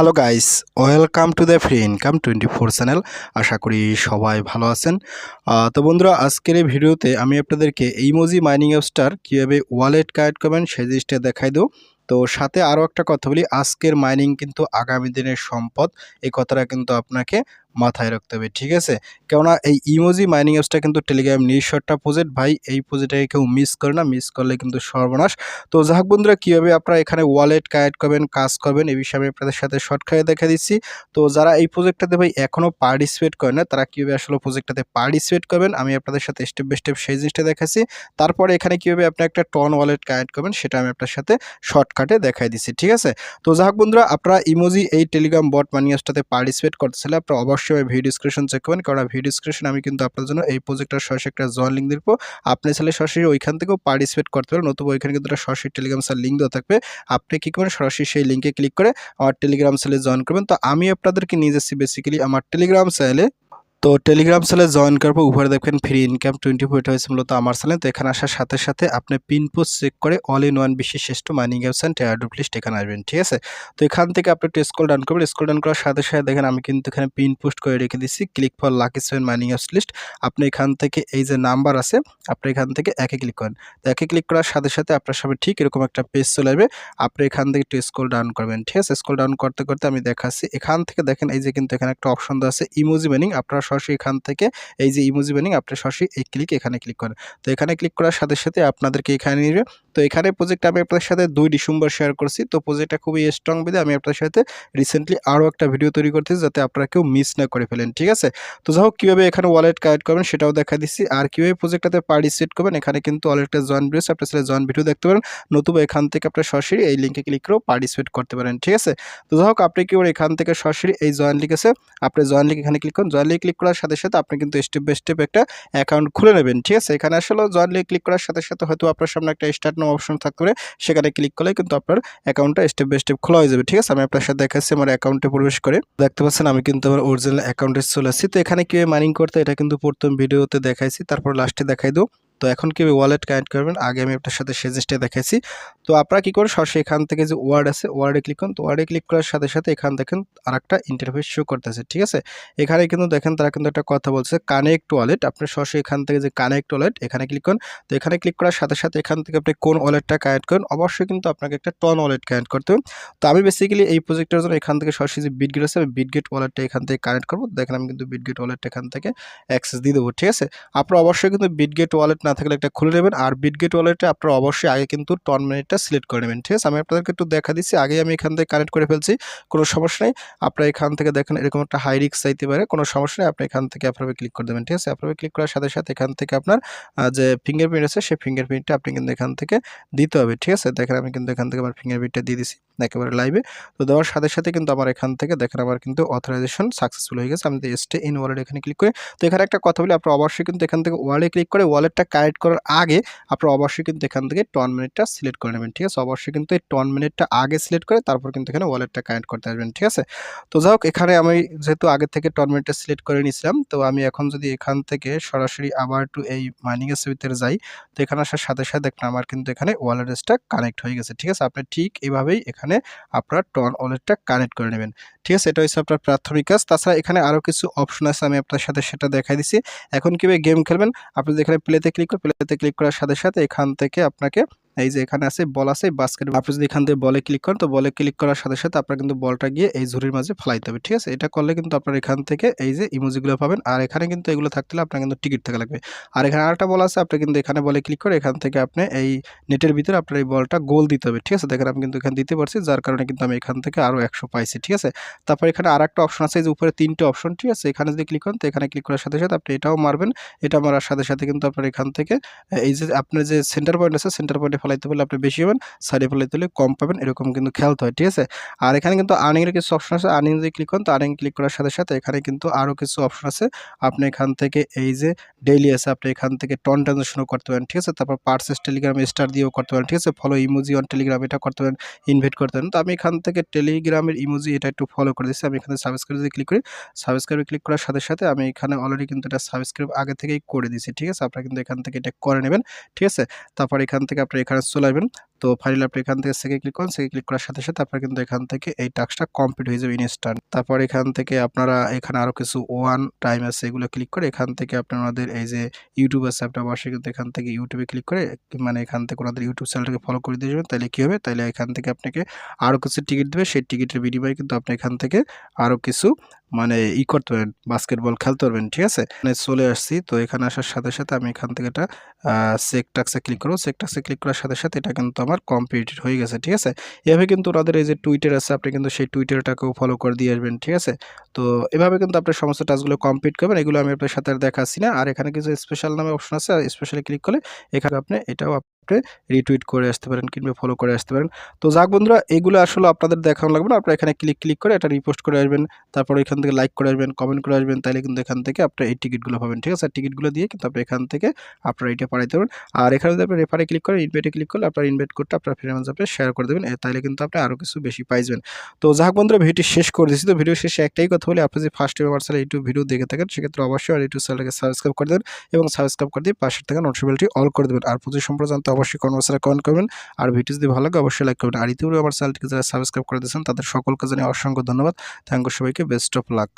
Hello guys welcome to the free income twenty four channel আশা করি সবাই ভালো আছেন। তো বন্ধুরা, আজকের এই ভিডিওতে আমি আপনাদেরকে এই ইমোজি মাইনিং অ্যাপসটার কীভাবে ওয়ালেট কানেক্ট করবেন সেই জিনিসটা দেখাই দেবো। তো সাথে আরও একটা কথা বলি, আজকের মাইনিং কিন্তু আগামী দিনের সম্পদ, এই কথাটা কিন্তু আপনাকে মাথায় রাখতে হবে, ঠিক আছে? কেননা এই ইমোজি মাইনিং অ্যাপসটা কিন্তু টেলিগ্রাম নিঃস্বরটা প্রজেক্ট ভাই, এই প্রজেক্টটাকে কেউ মিস করে না মিস করলে কিন্তু সর্বনাশ। তো যাক বন্ধুরা, কীভাবে আপনারা এখানে ওয়ালেট কানেক্ট করবেন, কাজ করবেন এই বিষয়ে আমি আপনাদের সাথে শর্টকাটে দেখা দিচ্ছি। তো যারা এই প্রজেক্টটাতে ভাই এখনও পার্টিসিপেট করে না, তারা কীভাবে আসলে প্রজেক্টটাতে পার্টিসিপেট করবেন, আমি আপনাদের সাথে স্টেপ বাই স্টেপ সেই জিনিসটা দেখাচ্ছি। তারপরে এখানে কীভাবে আপনি একটা টন ওয়ালেট কানেক্ট করবেন, সেটা আমি আপনার সাথে শর্টকাটে দেখাই দিচ্ছি ঠিক আছে? তো যাক বন্ধুরা, আপনারা ইমোজি এই টেলিগ্রাম বট মানিয়াসটাতে পার্টিসিপেট করতেছিলে আপনারা অবশ্যই ভিডিও ডিসক্রিপশন চেক করবেন, কারণ ভিডিও ডিসক্রিপশন আমি কিন্তু আপনার জন্য এই প্রজেক্টটার সরাসরি একটা জয়েন লিঙ্ক দিব। আপনি চাইলে সরাসরি ওইখান থেকেও পার্টিসিপেট করতে পারেন নতুবা ওইখানে কিন্তু একটা সরাসরি টেলিগ্রাম সেল লিঙ্ক দেওয়া থাকবে। আপনি কী করবেন, সরাসরি সেই লিঙ্কে ক্লিক করে আমার টেলিগ্রাম সেলে জয়েন করবেন। তো আমি আপনাদেরকে নিয়ে যাচ্ছি বেসিক্যালি আমার টেলিগ্রাম সেলে তো টেলিগ্রাম সেলে জয়েন পর উপরে দেখবেন ফ্রি ইনকাম টোয়েন্টি ফোর এটা হয়েছে মূলত আমার চ্যানেল তো এখানে আসার সাথে সাথে আপনি পিন পোস্ট চেক করে অল ইন ওয়ান বিশ্বের শ্রেষ্ঠ mining apps and airdrop list এখানে আসবেন, ঠিক আছে? তো এখান থেকে আপনি একটু স্কল ডাউন করবেন স্কল ডাউন করার সাথে সাথে দেখেন আমি কিন্তু এখানে পিন পোস্ট করে রেখে দিচ্ছি click for lucky seven mining apps list আপনি এখান থেকে এই যে নাম্বার আছে, আপনি এখান থেকে একে ক্লিক করেন। তো একে ক্লিক করার সাথে সাথে আপনার সামনে ঠিক এরকম একটা পেজ চলে আসবে। আপনি এখান থেকে একটু স্কল ডাউন করবেন, ঠিক আছে? স্কল ডাউন করতে করতে আমি দেখাচ্ছি। এখান থেকে দেখেন এই যে কিন্তু এখানে একটা অপশন দেওয়া আছে ইমোজি মাইনিং আপনারা সরাসরি এখান থেকে এই যে ইমোজি বানিং আপনি সরাসরি এই ক্লিক এখানে ক্লিক করেন। তো এখানে ক্লিক করার সাথে সাথে আপনাদেরকে এখানে নিয়ে তো এখানে প্রজেক্ট আমি আপনাদের সাথে দুই ডিসেম্বর শেয়ার করছি। তো প্রজেক্টটা খুবই স্ট্রং বেঁধে আমি আপনার সাথে রিসেন্টলি আরও একটা ভিডিও তৈরি করতেছি যাতে আপনারা কেউ মিস না করে ফেলেন, ঠিক আছে? তো যাই হোক, কীভাবে এখানে ওয়ালেট কানেক্ট করবেন সেটাও দেখা দিচ্ছি। আর কীভাবে প্রজেক্টটাতে পার্টিসিপেট করবেন, এখানে কিন্তু ওয়ালেটটা জয়েন ভিডিওস আপনার সাথে জয়েন ভিডিও দেখতে পারেন। নতুবা এখান থেকে আপনার সরাসরি এই লিঙ্কে ক্লিক করেও পার্টিসিপেট করতে পারেন, ঠিক আছে? তো যাই হোক, আপনি কি এখান থেকে সরাসরি এই জয়েন আছে? আপনি জয়েন লিঙ্ক এখানে ক্লিক করুন। জয়েন লিঙ্ক ক্লিক করার সাথে সাথে আপনি কিন্তু স্টেপ বাই স্টেপ একটা অ্যাকাউন্ট খুলে নেবেন, ঠিক আছে? এখানে আসলে জয়েন লিঙ্ক ক্লিক করার সাথে সাথে হয়তো আপনার সামনে একটা স্টার্ট নাম অপশন থাকতে পারে, সেখানে ক্লিক করলে কিন্তু আপনার অ্যাকাউন্টটা স্টেপ বাই স্টেপ খোলা হয়ে যাবে, ঠিক আছে? আমি আপনার সাথে দেখাচ্ছি আমার অ্যাকাউন্টে প্রবেশ করে। দেখতে পাচ্ছেন আমি কিন্তু আমার অরিজিনাল অ্যাকাউন্টে চলে আসছি। তো এখানে কীভাবে মাইনিং করতে এটা কিন্তু প্রথম ভিডিওতে দেখাইছি, তারপর লাস্টে দেখাই দেবো। তো এখন কীভাবে ওয়ালেট কানেক্ট করবেন? আগে আমি আপনার সাথে সেই জিনিসটা তো আপনারা কী করেন সরাসরি এখান থেকে যে ওয়ার্ড আছে ওয়ার্ডে ক্লিক করুন। তো ওয়ার্ডে ক্লিক করার সাথে সাথে এখান দেখেন আর একটা ইন্টারফেস শো করতেছে, ঠিক আছে? এখানে কিন্তু দেখেন তারা কিন্তু একটা কথা বলছে কানেক্ট ওয়ালেট আপনি সরাসরি এখান থেকে যে কানেক্ট ওয়ালেট এখানে ক্লিক করুন। তো এখানে ক্লিক করার সাথে সাথে এখান থেকে আপনি কোন ওয়ালেটটা কানেক্ট করেন, অবশ্যই কিন্তু আপনাকে একটা টন ওয়ালেট কানেক্ট করতে হবে। তো আমি বেসিক্যালি এই প্রজেক্টের জন্য এখান থেকে সরাসরি যে বিটগেট আছে আমি বিটগেট ওয়ালেটটা এখান থেকে কানেক্ট করব। দেখেন আমি কিন্তু বিটগেট ওয়ালেটটা এখান থেকে অ্যাক্সেস দিয়ে দেবো, ঠিক আছে? আপনার অবশ্যই কিন্তু বিটগেট ওয়ালেট না থাকলে একটা খুলে নেবেন আর বিটগেট ওয়ালেটে আপনারা অবশ্যই আগে কিন্তু টন মিনিটটা সিলেক্ট করে নেবেন, ঠিক আছে? আমি আপনাদেরকে একটু দেখা দিচ্ছি আগে আমি এখান থেকে কানেক্ট করে ফেলছি, কোনো সমস্যা নেই। আপনারা এখান থেকে দেখেন এরকম একটা হাই রিক্স চাইতে পারে, কোনো সমস্যা নেই, আপনি এখান থেকে আপনারা ক্লিক করে দেবেন, ঠিক আছে? আপনারা ক্লিক করার সাথে সাথে এখান থেকে আপনার যে ফিঙ্গারপ্রিন্ট আছে, সেই ফিঙ্গারপ্রিন্টটা আপনি কিন্তু এখান থেকে দিতে হবে, ঠিক আছে? দেখেন আমি কিন্তু এখান থেকে আমার ফিঙ্গারপ্রিন্টটা দিয়ে দিছি, একেবারে লাইভে তো দেওয়ার সাথে সাথে কিন্তু আমার এখান থেকে দেখেন আমার কিন্তু অথরাইজেশন সাকসেসফুল হয়ে গেছে। আমি স্টে ইন ওয়ালেট এখানে ক্লিক করি। তো এখানে একটা কথা বলি, আপনারা অবশ্যই কিন্তু এখান থেকে ওয়ালে ক্লিক করে ওয়ালেটটা কানেক্ট করার আগে আপনারা অবশ্যই কিন্তু এখান থেকে টন মিনিটটা সিলেক্ট করে নেবেন, ঠিক আছে? অবশ্যই কিন্তু এই টন মিনিটটা আগে সিলেক্ট করে তারপর কিন্তু এখানে ওয়ালেটটা কানেক্ট করতে আসবেন, ঠিক আছে? তো যাই হোক, এখানে আমি যেহেতু আগে থেকে টন মিনিটটা সিলেক্ট করে নিয়েছিলাম, তো আমি এখন যদি এখান থেকে সরাসরি আবার টু এই মাইনিং এর ভিতরে যাই, তো এখানে আসার সাথে সাথে দেখুন আমার কিন্তু এখানে ওয়ালেটসটা কানেক্ট হয়ে গেছে, ঠিক আছে? আপনি ঠিক এইভাবেই এখানে আপনার টন ওয়ালেটটা কানেক্ট করে নেবেন, ঠিক আছে? এটা হচ্ছে আপনার প্রাথমিক কাজ। তাছাড়া এখানে আরও কিছু অপশন আছে, আমি আপনার সাথে সেটা দেখাই দিচ্ছি। এখন কীভাবে গেম খেলবেন? আপনি যেখানে প্লেতে ক্লিক প্লেতে ক্লিক করার সাথে সাথে এখান থেকে আপনাকে এই যে এখানে আছে, বল আছে বাস্কেট আপনি যদি এখান থেকে বলে ক্লিক করেন, তো বলে ক্লিক করার সাথে সাথে আপনার কিন্তু বলটা গিয়ে এই ঝুড়ির মাঝে ফেলাইতে হবে, ঠিক আছে? এটা করলে কিন্তু আপনার এখান থেকে এই যে ইমোজিগুলো পাবেন। আর এখানে কিন্তু এগুলো থাকতে হলে আপনার কিন্তু টিকিট থাকা লাগবে। আর এখানে আরেকটা বল আছে, আপনি কিন্তু এখানে বলে ক্লিক করে এখান থেকে আপনি এই নেটের ভিতরে আপনার এই বলটা গোল দিতে হবে, ঠিক আছে? দেখেন আমি কিন্তু এখানে দিতে পারছি, যার কারণে কিন্তু আমি এখান থেকে আরও একশো পাইছি, ঠিক আছে? তারপর এখানে আর একটা অপশন আছে যে উপরে তিনটে অপশন ঠিক আছে? এখানে যদি ক্লিক করেন, তো এখানে ক্লিক করার সাথে সাথে আপনি এটাও মারবেন। এটা মারার সাথে সাথে কিন্তু আপনার এখান থেকে এই যে আপনার যে সেন্টার পয়েন্ট আছে সেন্টার পয়েন্টে ফেলাইতে পারলে আপনি বেশি পাবেন সাইডে ফেলাইতে হলে কম পাবেন, এরকম কিন্তু খেলতে হয়, ঠিক আছে? আর এখানে কিন্তু আর্নিংয়ের কিছু অপশন আছে আর্নিং যদি ক্লিক করেন, তো আর্নিং ক্লিক করার সাথে সাথে এখানে কিন্তু আরও কিছু অপশন আছে। আপনি এখান থেকে এই যে ডেইলি আছে, আপনি এখান থেকে টন ট্রানজাকশনও করতে পারেন, ঠিক আছে? তারপর পার্সেস টেলিগ্রাম স্টার দিয়েও করতে পারেন, ঠিক আছে? ফলো ইমোজি অন টেলিগ্রাম এটা করতে পারেন ইনভাইট করতে পারেন। তো আমি এখান থেকে টেলিগ্রামের ইমোজি এটা একটু ফলো করে দিচ্ছি, আমি এখানে সাবস্ক্রাইব যদি ক্লিক করি সাবস্ক্রাইবে ক্লিক করার সাথে সাথে আমি এখানে অলরেডি কিন্তু এটা সাবস্ক্রাইব আগে থেকেই করে দিয়েছি ঠিক আছে? আপনারা কিন্তু এখান থেকে এটা করে নেবেন, ঠিক আছে? তারপর এখান থেকে আপনার এখানে চলে আসবেন। তো ফাইনালি আপনি এখান থেকে সেকে ক্লিক করুন। সেকে ক্লিক করার সাথে সাথে আপনার কিন্তু এখান থেকে এই টাস্কটা কমপ্লিট হয়ে যাবে ইনস্ট্যান্ট তারপর এখান থেকে আপনারা এখানে আরও কিছু ওয়ান টাইম আছে, এগুলো ক্লিক করে এখান থেকে আপনাদের এই যে ইউটিউব আছে, আপনার অবশ্যই কিন্তু এখান থেকে ইউটিউবে ক্লিক করে মানে এখান থেকে ওনাদের ইউটিউব চ্যানেলটাকে ফলো করে দিয়ে যাবেন। তাহলে কী হবে? তাহলে এখান থেকে আপনাকে আরও কিছু টিকিট দেবে। সেই টিকিটের বিনিময়ে কিন্তু আপনি এখান থেকে আরও কিছু মানে ই করতে পারবেন বাস্কেটবল খেলতে পারবেন, ঠিক আছে? মানে চলে আসছি, তো এখানে আসার সাথে সাথে আমি এখান থেকে এটা চেক টাক্সে ক্লিক করব। চেক টাক্সে ক্লিক করার সাথে সাথে এটা কিন্তু আমার কমপ্লিটেড হয়ে গেছে, ঠিক আছে? এভাবে কিন্তু ওনাদের এই যে টুইটার আছে, আপনি কিন্তু সেই টুইটারটাকেও ফলো করে দিয়ে আসবেন, ঠিক আছে? তো এভাবে কিন্তু আপনার সমস্ত টাস্কগুলো কমপ্লিট করবেন, এগুলো আমি আপনার সাথে আর দেখাচ্ছি না। আর এখানে কিছু স্পেশাল নামে অপশন আছে স্পেশালি ক্লিক করলে এখানে আপনি এটাও রিটুইট করে আসতে পারেন কিংবা ফলো করে আসতে পারেন। তো যাক বন্ধুরা, এগুলো আসলে আপনাদের দেখানো লাগবে না। আপনারা এখানে ক্লিক ক্লিক করে এটা রিপোস্ট করে আসবেন। তারপর এখান থেকে লাইক করে আসবেন কমেন্ট করে আসবেন তাহলে কিন্তু এখান থেকে আপনার এই টিকিটগুলো পাবেন, ঠিক আছে? টিকিটগুলো দিয়ে কিন্তু আপনি এখান থেকে আপনারা এটা পাঠাইতে পারবেন। আর এখানে যদি আপনি রেফারে ক্লিক করেন ইনভাইটে ক্লিক করলে আপনার ইনভাইট করতে আপনার ফ্রেন্ডস আপনি শেয়ার করে দেবেন। তাহলে কিন্তু আপনি আরও কিছু বেশি পাইবেন। তো যাক বন্ধুরা, ভিডিওটি শেষ করে দিচ্ছি তো ভিডিও শেষে একটাই কথা বলি, আপনি যদি ফার্স্ট টাইম আমার চ্যানেল ইউটিউব ভিডিও দেখে থাকেন, সেক্ষেত্রে অবশ্যই আর ইউটিউব চ্যানেলকে সাবস্ক্রাইব করে দেবেন এবং সাবস্ক্রাইব করে দিয়ে পাশের থেকে নোটিফিকেশনটি অল করে দেবেন। আর প্রতি সম্পর্কে জানতে অবশ্যই কর্মচারে কমেন্ট করবেন। আর ভিডিও যদি ভালো লাগে, অবশ্যই লাইক করবেন। আর ইতিপূর্বে আমার চ্যানেলটিকে যারা সাবস্ক্রাইব করে দিয়েছেন, তাদের সকলকে জানিয়ে অসংখ্য ধন্যবাদ। থ্যাংক সবাইকে বেস্ট অফ লাক